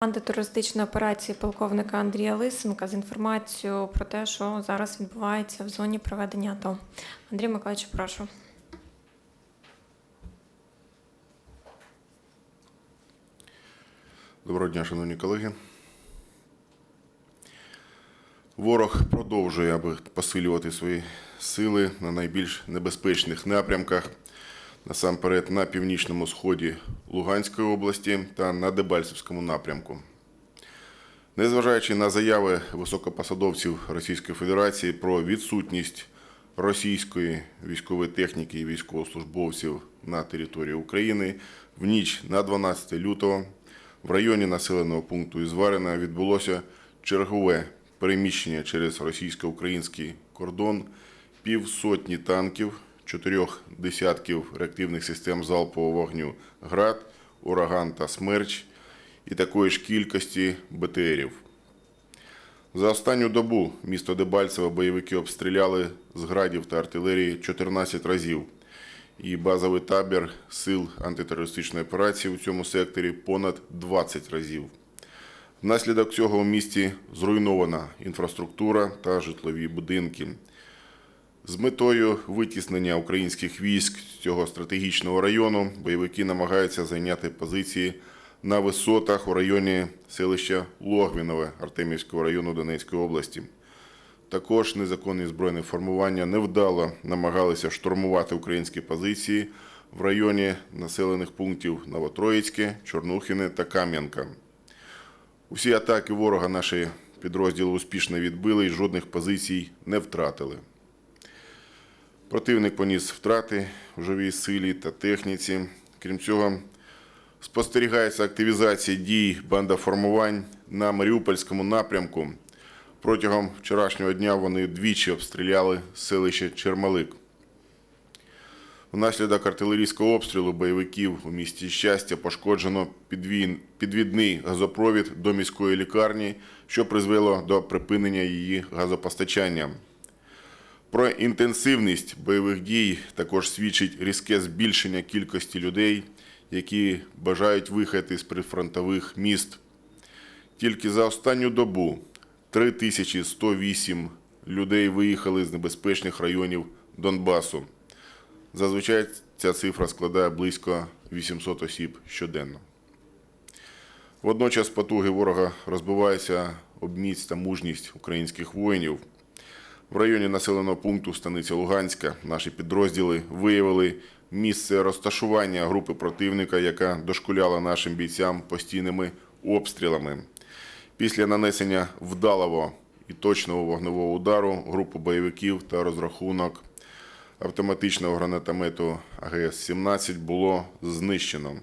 антитерористичної операції полковника Андрія Лисенка з інформацією про те, що зараз відбувається в зоні проведення АТО. Андрій Миколаївич, прошу. Доброго дня, шановні колеги. Ворог продовжує, аби посилювати свої сили на найбільш небезпечних напрямках, насамперед на північному сході Луганської області та на Дебальцевському напрямку. Незважаючи на заяви високопосадовців Російської Федерації про відсутність російської військової техніки і військовослужбовців на території України, в ніч на 12 лютого в районі населеного пункту Ізварина відбулося чергове переміщення через російсько-український кордон півсотні танків, чотирьох десятків реактивних систем залпового вогню «Град», «Ураган» та «Смерч» і такої ж кількості БТРів. За останню добу місто Дебальцево бойовики обстріляли з градів та артилерії 14 разів. І базовий табір сил антитерористичної операції у цьому секторі понад 20 разів. Внаслідок цього у місті зруйнована інфраструктура та житлові будинки. З метою витіснення українських військ з цього стратегічного району бойовики намагаються зайняти позиції на висотах у районі селища Логвінове Артемівського району Донецької області. Також незаконні збройні формування невдало намагалися штурмувати українські позиції в районі населених пунктів Новотроїцьке, Чорнухине та Кам'янка. Усі атаки ворога наші підрозділи успішно відбили і жодних позицій не втратили. Противник поніс втрати в живій силі та техніці. Крім цього, спостерігається активізація дій бандоформувань на Маріупольському напрямку. Протягом вчорашнього дня вони двічі обстріляли селище Чермалик. Внаслідок артилерійського обстрілу бойовиків у місті Щастя пошкоджено підвідний газопровід до міської лікарні, що призвело до припинення її газопостачання. Про інтенсивність бойових дій також свідчить різке збільшення кількості людей, які бажають виїхати з прифронтових міст. Тільки за останню добу 3108 людей виїхали з небезпечних районів Донбасу. Зазвичай ця цифра складає близько 800 осіб щоденно. Водночас потуги ворога розбиваються об міць та мужність українських воїнів. В районі населеного пункту станиця Луганська наші підрозділи виявили місце розташування групи противника, яка дошкуляла нашим бійцям постійними обстрілами. Після нанесення вдалого і точного вогневого удару групу бойовиків та розрахунок автоматичного гранатомету АГС-17 було знищено.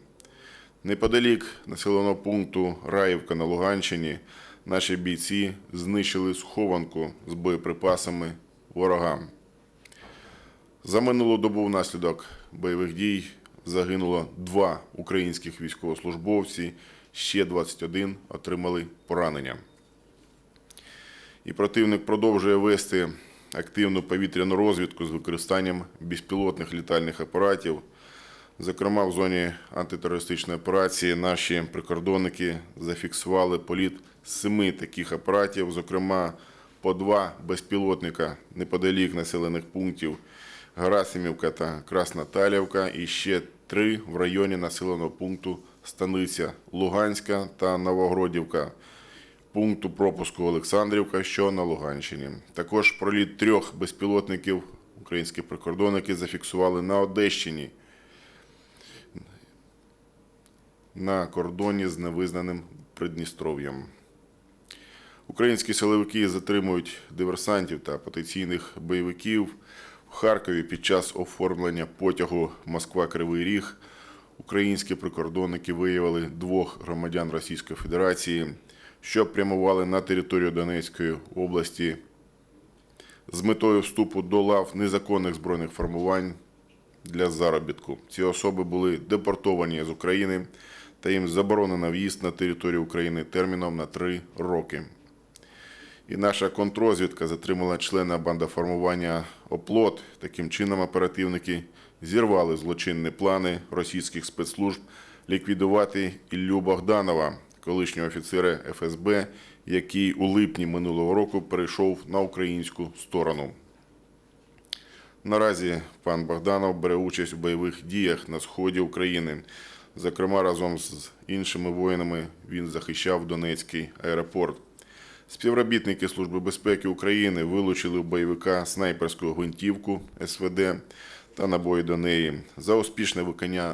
Неподалік населеного пункту Раївка на Луганщині наші бійці знищили схованку з боєприпасами ворогам. За минулу добу внаслідок бойових дій загинуло два українських військовослужбовці, ще 21 отримали поранення. І противник продовжує вести активну повітряну розвідку з використанням безпілотних літальних апаратів. Зокрема, в зоні антитерористичної операції наші прикордонники зафіксували політ семи таких апаратів, зокрема по два безпілотника неподалік населених пунктів Гарасимівка та Красноталівка, і ще три в районі населеного пункту Станиця Луганська та Новогродівка пункту пропуску Олександрівка, що на Луганщині. Також проліт трьох безпілотників українські прикордонники зафіксували на Одещині на кордоні з невизнаним Придністров'ям. Українські силовики затримують диверсантів та потенційних бойовиків в Харкові під час оформлення потягу Москва-Кривий Ріг. Українські прикордонники виявили двох громадян Російської Федерації, що прямували на територію Донецької області з метою вступу до лав незаконних збройних формувань для заробітку. Ці особи були депортовані з України та їм заборонено в'їзд на територію України терміном на три роки. І наша контрозвідка затримала члена бандоформування «Оплот». Таким чином оперативники зірвали злочинні плани російських спецслужб ліквідувати Іллю Богданова, колишнього офіцера ФСБ, який у липні минулого року перейшов на українську сторону. Наразі пан Богданов бере участь у бойових діях на сході України. Зокрема, разом з іншими воїнами він захищав Донецький аеропорт. Співробітники Служби безпеки України вилучили у бойовика снайперську гвинтівку СВД та набої до неї. За успішне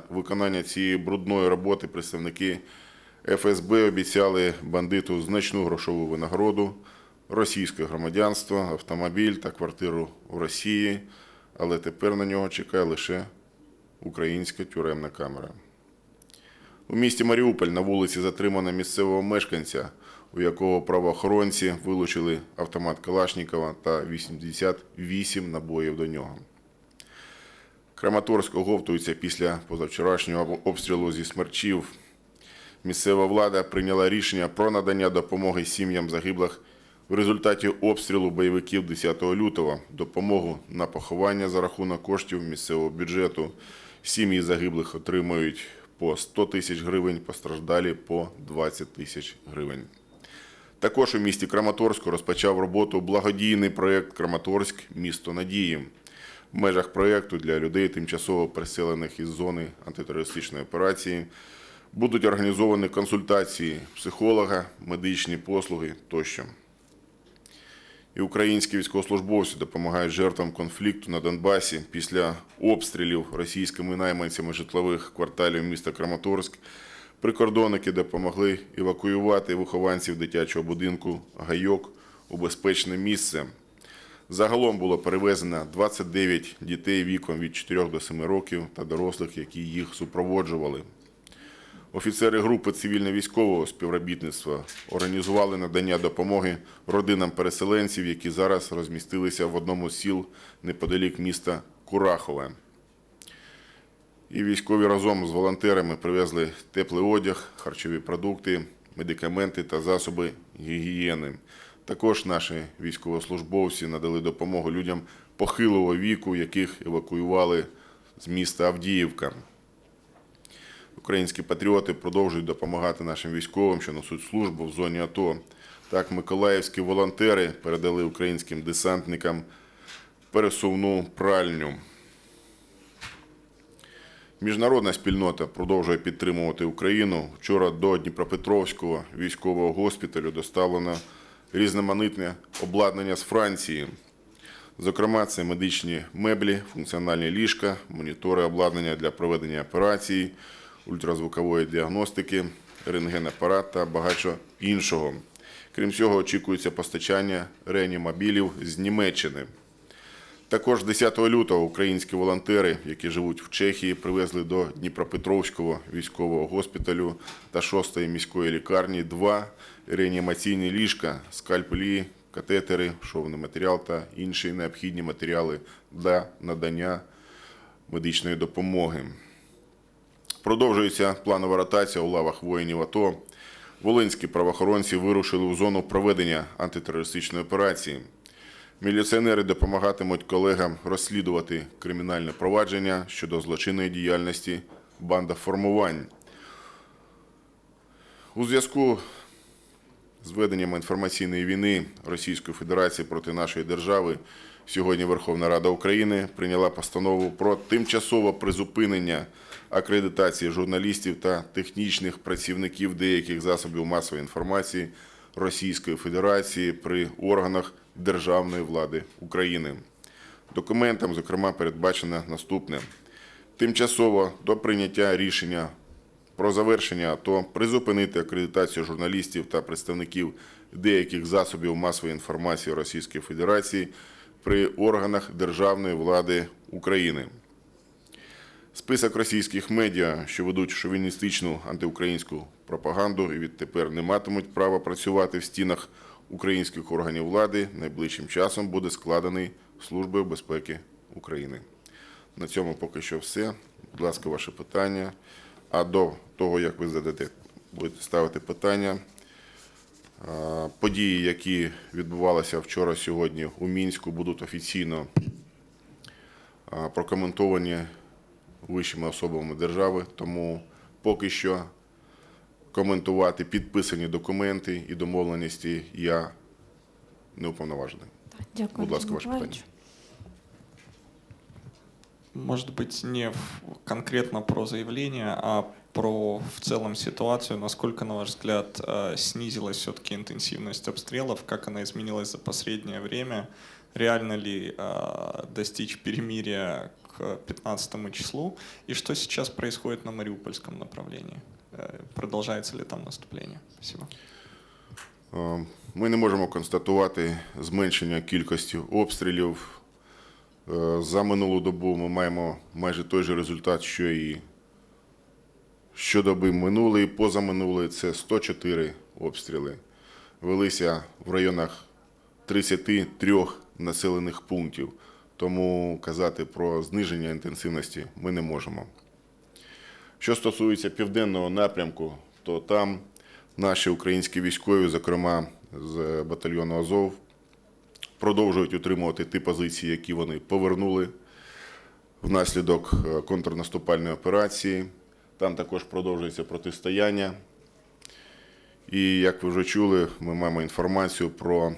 виконання, цієї брудної роботи представники ФСБ обіцяли бандиту значну грошову винагороду, російське громадянство, автомобіль та квартиру в Росії, але тепер на нього чекає лише українська тюремна камера. У місті Маріуполь на вулиці затримано місцевого мешканця, у якого правоохоронці вилучили автомат Калашнікова та 88 набоїв до нього. Краматорськ оговтується після позавчорашнього обстрілу зі смерчів. Місцева влада прийняла рішення про надання допомоги сім'ям загиблих в результаті обстрілу бойовиків 10 лютого. Допомогу на поховання за рахунок коштів місцевого бюджету. Сім'ї загиблих отримують по 100 тисяч гривень, постраждалі по 20 тисяч гривень. Також у місті Краматорську розпочав роботу благодійний проєкт Краматорськ місто надії. В межах проєкту для людей, тимчасово переселених із зони антитерористичної операції, будуть організовані консультації психолога, медичні послуги тощо. І українські військовослужбовці допомагають жертвам конфлікту на Донбасі після обстрілів російськими найманцями житлових кварталів міста Краматорськ. Прикордонники допомогли евакуювати вихованців дитячого будинку Гайок у безпечне місце. Загалом було перевезено 29 дітей віком від 4 до 7 років та дорослих, які їх супроводжували. Офіцери групи цивільно-військового співробітництва організували надання допомоги родинам переселенців, які зараз розмістилися в одному з сіл неподалік міста Курахове. І військові разом з волонтерами привезли теплий одяг, харчові продукти, медикаменти та засоби гігієни. Також наші військовослужбовці надали допомогу людям похилого віку, яких евакуювали з міста Авдіївка. Українські патріоти продовжують допомагати нашим військовим, що несуть службу в зоні АТО. Так, миколаївські волонтери передали українським десантникам пересувну пральню. Міжнародна спільнота продовжує підтримувати Україну. Вчора до Дніпропетровського військового госпіталю доставлено різноманітне обладнання з Франції. Зокрема, це медичні меблі, функціональні ліжка, монітори обладнання для проведення операцій, ультразвукової діагностики, рентгенапарат та багато іншого. Крім цього, очікується постачання реанімобілів з Німеччини. Також 10 лютого українські волонтери, які живуть в Чехії, привезли до Дніпропетровського військового госпіталю та 6-ї міської лікарні два реанімаційні ліжка, скальпелі, катетери, шовний матеріал та інші необхідні матеріали для надання медичної допомоги. Продовжується планова ротація у лавах воїнів АТО. Волинські правоохоронці вирушили у зону проведення антитерористичної операції. Міліціонери допомагатимуть колегам розслідувати кримінальне провадження щодо злочинної діяльності бандоформувань. У зв'язку з веденням інформаційної війни Російської Федерації проти нашої держави сьогодні Верховна Рада України прийняла постанову про тимчасове призупинення акредитації журналістів та технічних працівників деяких засобів масової інформації Російської Федерації при органах державної влади України. Документом, зокрема, передбачено наступне: тимчасово до прийняття рішення про завершення АТО призупинити акредитацію журналістів та представників деяких засобів масової інформації Російської Федерації при органах державної влади України. Список російських медіа, що ведуть шовіністичну антиукраїнську пропаганду і відтепер не матимуть права працювати в стінах українських органів влади, найближчим часом буде складений Службою безпеки України. На цьому поки що все. Будь ласка, ваше питання. А до того, як ви зададете, будете ставити питання. Події, які відбувалися вчора, сьогодні у Мінську, будуть офіційно прокоментовані вищими особами держави. Тому поки що коментувати підписані документи і домовленості я не уповноважений. Дякую, Будь ласка, Андрій ваше Миколайович. Может быть, не в- конкретно про заявление, а про в целом ситуацию. Насколько, на ваш взгляд, э, снизилась все-таки интенсивность обстрелов? Как она изменилась за последнее время? Реально ли э, достичь перемирия к 15 числу? И что сейчас происходит на Мариупольском направлении? Э, Продолжается ли там наступление? Спасибо. Е, Ми не можемо констатувати зменшення кількості обстрілів. Е, За минулу добу ми маємо майже той же результат, що і щодоби минулої, позаминулої це 104 обстріли. Велися в районах 33 населених пунктів. Тому казати про зниження інтенсивності ми не можемо. Що стосується південного напрямку, то там наші українські військові, зокрема з батальйону Азов, продовжують утримувати ті позиції, які вони повернули внаслідок е, контрнаступальної операції. Там також продовжується протистояння. І як ви вже чули, ми маємо інформацію про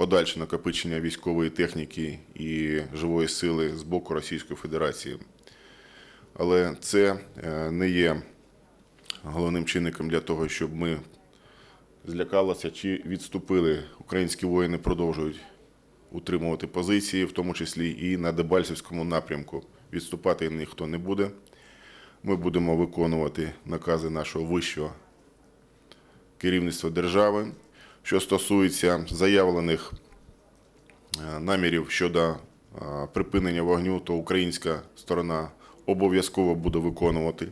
подальше накопичення військової техніки і живої сили з боку Російської Федерації. Але це е, не є головним чинником для того, щоб ми злякалися чи відступили. Українські воїни продовжують утримувати позиції, в тому числі і на Дебальцевському напрямку. Відступати ніхто не буде. Ми будемо виконувати накази нашого вищого керівництва держави. Що стосується заявлених е, намірів щодо е, припинення вогню, то українська сторона обов'язково буде виконувати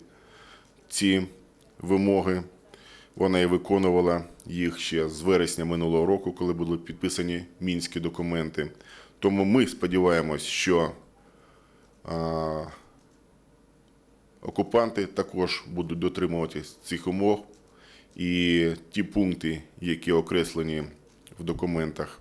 ці вимоги. Вона і виконувала їх ще з вересня минулого року, коли були підписані мінські документи. Тому ми сподіваємось, що а, окупанти також будуть дотримуватись цих умов. І ті пункти, які окреслені в документах,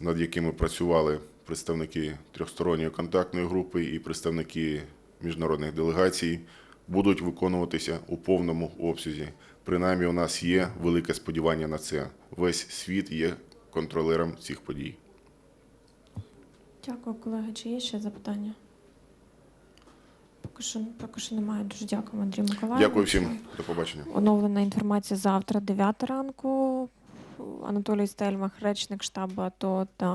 над якими працювали представники трьохсторонньої контактної групи і представники міжнародних делегацій, будуть виконуватися у повному обсязі. Принаймні, у нас є велике сподівання на це. Весь світ є контролером цих подій. Дякую, колеги. Чи є ще запитання? Поки що, поки що немає. Дуже дякую, Андрій Миколаївич. Дякую всім. До побачення. Оновлена інформація завтра, 9 ранку. Анатолій Стельмах, речник штабу АТО та